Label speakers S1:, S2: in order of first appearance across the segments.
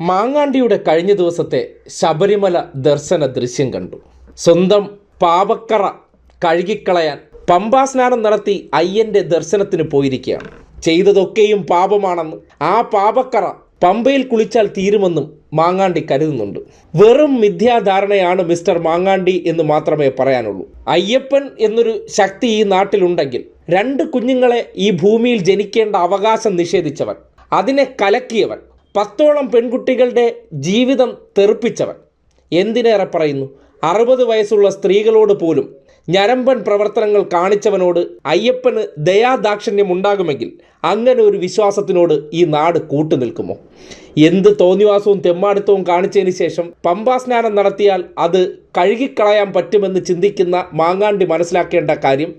S1: മാങ്ങാണ്ടിയുടെ കഴിഞ്ഞ ദിവസത്തെ ശബരിമല ദർശന ദൃശ്യം കണ്ടു. സ്വന്തം പാപക്കറ കഴുകിക്കളയാൻ പമ്പാസ്നാനം നടത്തി അയ്യന്റെ ദർശനത്തിന് പോയിരിക്കുകയാണ്. ചെയ്തതൊക്കെയും പാപമാണെന്ന് ആ പാപക്കറ പമ്പയിൽ കുളിച്ചാൽ തീരുമെന്നും മാങ്ങാണ്ടി കരുതുന്നുണ്ട്. വെറും മിഥ്യാധാരണയാണ് മിസ്റ്റർ മാങ്ങാണ്ടി എന്ന് മാത്രമേ പറയാനുള്ളൂ. അയ്യപ്പൻ എന്നൊരു ശക്തി ഈ നാട്ടിലുണ്ടെങ്കിൽ രണ്ട് കുഞ്ഞുങ്ങളെ ഈ ഭൂമിയിൽ ജനിക്കേണ്ട അവകാശം നിഷേധിച്ചവൻ അതിനെ കലക്കിയവൻ പത്തോളം പെൺകുട്ടികളുടെ ജീവിതം തെറിപ്പിച്ചവൻ. എന്തിനേറെ പറയുന്നു? അറുപത് വയസ്സുള്ള സ്ത്രീകളോട് പോലും ഞരമ്പൻ പ്രവർത്തനങ്ങൾ കാണിച്ചവനോട് അയ്യപ്പന് ദയാദാക്ഷിണ്യം ഉണ്ടാകുമെങ്കിൽ അങ്ങനെ ഒരു വിശ്വാസത്തിനോട് ഈ നാട് കൂട്ടു നിൽക്കുമോ? എന്ത് തോന്നിവാസവും തെമ്മാടിത്തവും കാണിച്ചതിന് ശേഷം പമ്പാ സ്നാനം നടത്തിയാൽ അത് കഴുകിക്കളയാൻ പറ്റുമെന്ന് ചിന്തിക്കുന്ന മാങ്ങാണ്ടി മനസ്സിലാക്കേണ്ട കാര്യം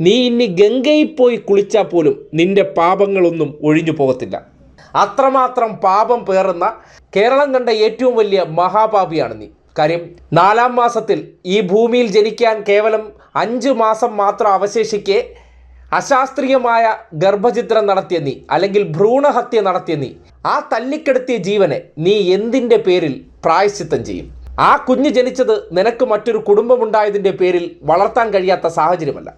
S1: നീ ഇനി ഗംഗയിൽ പോയി കുളിച്ചാൽ പോലും നിന്റെ പാപങ്ങളൊന്നും ഒഴിഞ്ഞു പോകത്തില്ല. അത്രമാത്രം പാപം പേറുന്ന കേരളം കണ്ട ഏറ്റവും വലിയ മഹാപാപിയാണ് നീ. കാര്യം നാലാം മാസത്തിൽ ഈ ഭൂമിയിൽ ജനിക്കാൻ കേവലം അഞ്ച് മാസം മാത്രം അവശേഷിക്കെ അശാസ്ത്രീയമായ ഗർഭചിത്രം നടത്തിയ നീ അല്ലെങ്കിൽ ഭ്രൂണഹത്യ നടത്തിയ നീ ആ തല്ലിക്കെടുത്തിയ ജീവനെ നീ എന്തിന്റെ പേരിൽ പ്രായശ്ചിത്തം ചെയ്യും? ആ കുഞ്ഞ് ജനിച്ചത് നിനക്ക് മറ്റൊരു കുടുംബമുണ്ടായതിന്റെ പേരിൽ വളർത്താൻ കഴിയാത്ത സാഹചര്യമല്ല.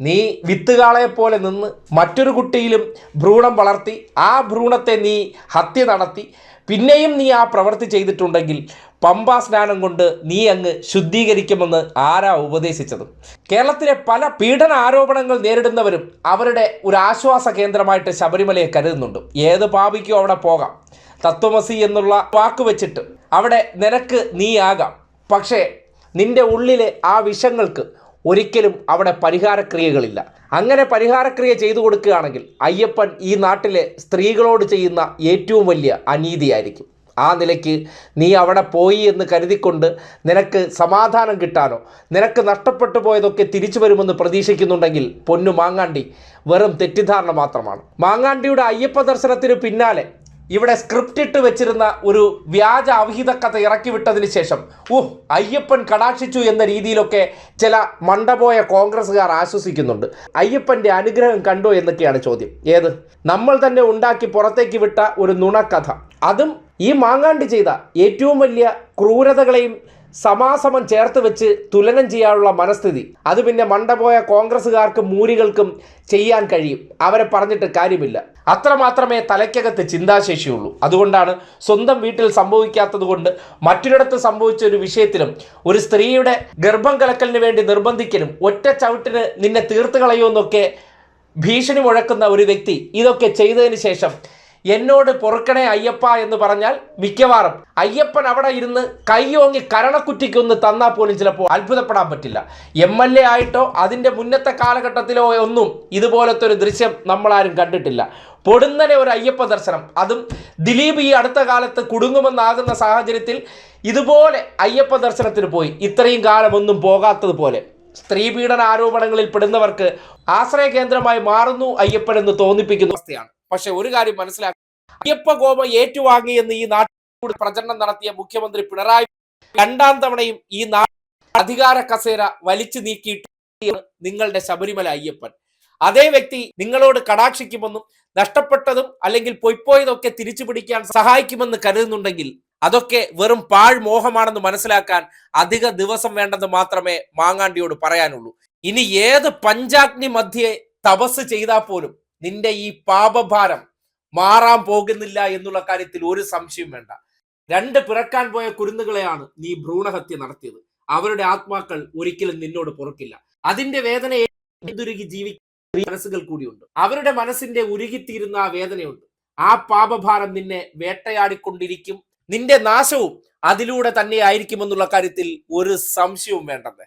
S1: നീ വിത്തുകാളയെ പോലെ നിന്ന് മറ്റൊരു കുട്ടിയിലും ഭ്രൂണം വളർത്തി ആ ഭ്രൂണത്തെ നീ ഹത്യ നടത്തി. പിന്നെയും നീ ആ പ്രവൃത്തി ചെയ്തിട്ടുണ്ടെങ്കിൽ പമ്പാ സ്നാനം കൊണ്ട് നീ അങ്ങ് ശുദ്ധീകരിക്കുമെന്ന് ആരാ ഉപദേശിച്ചത്? കേരളത്തിലെ പല പീഡന ആരോപണങ്ങൾ നേരിടുന്നവരും അവരുടെ ഒരു ആശ്വാസ കേന്ദ്രമായിട്ട് ശബരിമലയെ കരുതുന്നുണ്ട്. ഏത് പാപിക്കും അവിടെ പോകാം. തത്വമസി എന്നുള്ള വാക്ക് വെച്ചിട്ട് അവിടെ നിനക്ക് നീ ആകാം പക്ഷേ നിന്റെ ഉള്ളിലെ ആ വിഷങ്ങൾക്ക് ഒരിക്കലും അവിടെ പരിഹാരക്രിയകളില്ല. അങ്ങനെ പരിഹാരക്രിയ ചെയ്തു കൊടുക്കുകയാണെങ്കിൽ അയ്യപ്പൻ ഈ നാട്ടിലെ സ്ത്രീകളോട് ചെയ്യുന്ന ഏറ്റവും വലിയ അനീതിയായിരിക്കും. ആ നിലയ്ക്ക് നീ അവിടെ പോയി എന്ന് കരുതിക്കൊണ്ട് നിനക്ക് സമാധാനം കിട്ടാനോ നിനക്ക് നഷ്ടപ്പെട്ടു പോയതൊക്കെ തിരിച്ചു വരുമെന്ന് പ്രതീക്ഷിക്കുന്നുണ്ടെങ്കിൽ പൊന്നു മാങ്ങാണ്ടി വെറും തെറ്റിദ്ധാരണ മാത്രമാണ്. മാങ്ങാണ്ടിയുടെ അയ്യപ്പ ദർശനത്തിന് പിന്നാലെ ഇവിടെ സ്ക്രിപ്റ്റ് ഇട്ട് വെച്ചിരുന്ന ഒരു വ്യാജ അവിഹിത കഥ ഇറക്കി വിട്ടതിന് ശേഷം ഓഹ് അയ്യപ്പൻ കടാക്ഷിച്ചു എന്ന രീതിയിലൊക്കെ ചില മണ്ടപോയ കോൺഗ്രസ്സുകാർ ആശ്വസിക്കുന്നുണ്ട്. അയ്യപ്പന്റെ അനുഗ്രഹം കണ്ടോ എന്നൊക്കെയാണ് ചോദ്യം. ഏത്? നമ്മൾ തന്നെ ഉണ്ടാക്കി പുറത്തേക്ക് വിട്ട ഒരു നുണക്കഥ. അതും ഈ മാങ്ങാണ്ടി ചെയ്ത ഏറ്റവും വലിയ ക്രൂരതകളെയും സമാസമം ചേർത്ത് വെച്ച് തുലനം ചെയ്യാനുള്ള മനസ്ഥിതി. അത് പിന്നെ മണ്ടപോയ കോൺഗ്രസ്സുകാർക്കും മൂരികൾക്കും ചെയ്യാൻ കഴിയും. അവരെ പറഞ്ഞിട്ട് കാര്യമില്ല. അത്രമാത്രമേ തലയ്ക്കകത്ത് ചിന്താശേഷിയുള്ളൂ. അതുകൊണ്ടാണ് സ്വന്തം വീട്ടിൽ സംഭവിക്കാത്തത് കൊണ്ട് മറ്റൊരിടത്ത് സംഭവിച്ച ഒരു വിഷയത്തിലും ഒരു സ്ത്രീയുടെ ഗർഭം കലക്കലിന് വേണ്ടി നിർബന്ധിക്കലും ഒറ്റ ചവിട്ടിന് നിന്നെ തീർത്ത് കളയുമെന്നൊക്കെ ഭീഷണി മുഴക്കുന്ന ഒരു വ്യക്തി ഇതൊക്കെ ചെയ്തതിന് ശേഷം എന്നോട് പൊറുക്കണേ അയ്യപ്പ എന്ന് പറഞ്ഞാൽ മിക്കവാറും അയ്യപ്പൻ അവിടെ ഇരുന്ന് കൈയോങ്ങി കരണക്കുറ്റിക്കൊന്ന് തന്നാൽ പോലും ചിലപ്പോൾ അത്ഭുതപ്പെടാൻ പറ്റില്ല. എം എൽ എ ആയിട്ടോ അതിന്റെ മുന്നത്തെ കാലഘട്ടത്തിലോ ഒന്നും ഇതുപോലത്തെ ഒരു ദൃശ്യം നമ്മളാരും കണ്ടിട്ടില്ല. പൊടുന്നനെ ഒരു അയ്യപ്പ ദർശനം. അതും ദിലീപ് ഈ അടുത്ത കാലത്ത് കുടുങ്ങുമെന്നാകുന്ന സാഹചര്യത്തിൽ ഇതുപോലെ അയ്യപ്പ ദർശനത്തിന് പോയി. ഇത്രയും കാലമൊന്നും പോകാത്തതുപോലെ സ്ത്രീ പീഡന ആരോപണങ്ങളിൽ പെടുന്നവർക്ക് ആശ്രയ കേന്ദ്രമായി മാറുന്നു അയ്യപ്പൻ എന്ന് തോന്നിപ്പിക്കുന്ന അവസ്ഥയാണ്. പക്ഷെ ഒരു കാര്യം മനസ്സിലാക്കി അയ്യപ്പ ഗോപ ഏറ്റുവാങ്ങി എന്ന് ഈ നാട്ടിലൂടെ പ്രചരണം നടത്തിയ മുഖ്യമന്ത്രി പിണറായി രണ്ടാം തവണയും ഈ നാട്ടിൽ അധികാര കസേര വലിച്ചു നീക്കിയിട്ട് നിങ്ങളുടെ ശബരിമല അയ്യപ്പൻ. അതേ വ്യക്തി നിങ്ങളോട് കടാക്ഷിക്കുമെന്നും നഷ്ടപ്പെട്ടതും അല്ലെങ്കിൽ പൊയ്പോയതൊക്കെ തിരിച്ചു പിടിക്കാൻ സഹായിക്കുമെന്ന് കരുതുന്നുണ്ടെങ്കിൽ അതൊക്കെ വെറും പാഴ് മോഹമാണെന്ന് മനസ്സിലാക്കാൻ അധിക ദിവസം വേണ്ടെന്ന് മാത്രമേ മാങ്ങാണ്ടിയോട് പറയാനുള്ളൂ. ഇനി ഏത് പഞ്ചാഗ്നി മധ്യേ തപസ് ചെയ്താൽ പോലും നിന്റെ ഈ പാപഭാരം മാറാൻ പോകുന്നില്ല എന്നുള്ള കാര്യത്തിൽ ഒരു സംശയം വേണ്ട. രണ്ട് പിറക്കാൻ പോയ കുരുന്നുകളെയാണ് നീ ഭ്രൂണഹത്യ നടത്തിയത്. അവരുടെ ആത്മാക്കൾ ഒരിക്കലും നിന്നോട് പുറക്കില്ല. അതിന്റെ വേദന ഏതുരുകി ജീവിക്കുന്ന മനസ്സുകൾ കൂടിയുണ്ട്. അവരുടെ മനസ്സിന്റെ ഉരുകിത്തീരുന്ന ആ വേദനയുണ്ട്. ആ പാപഭാരം നിന്നെ വേട്ടയാടിക്കൊണ്ടിരിക്കും. നിന്റെ നാശവും അതിലൂടെ തന്നെ ആയിരിക്കുമെന്നുള്ള കാര്യത്തിൽ ഒരു സംശയവും വേണ്ടത്.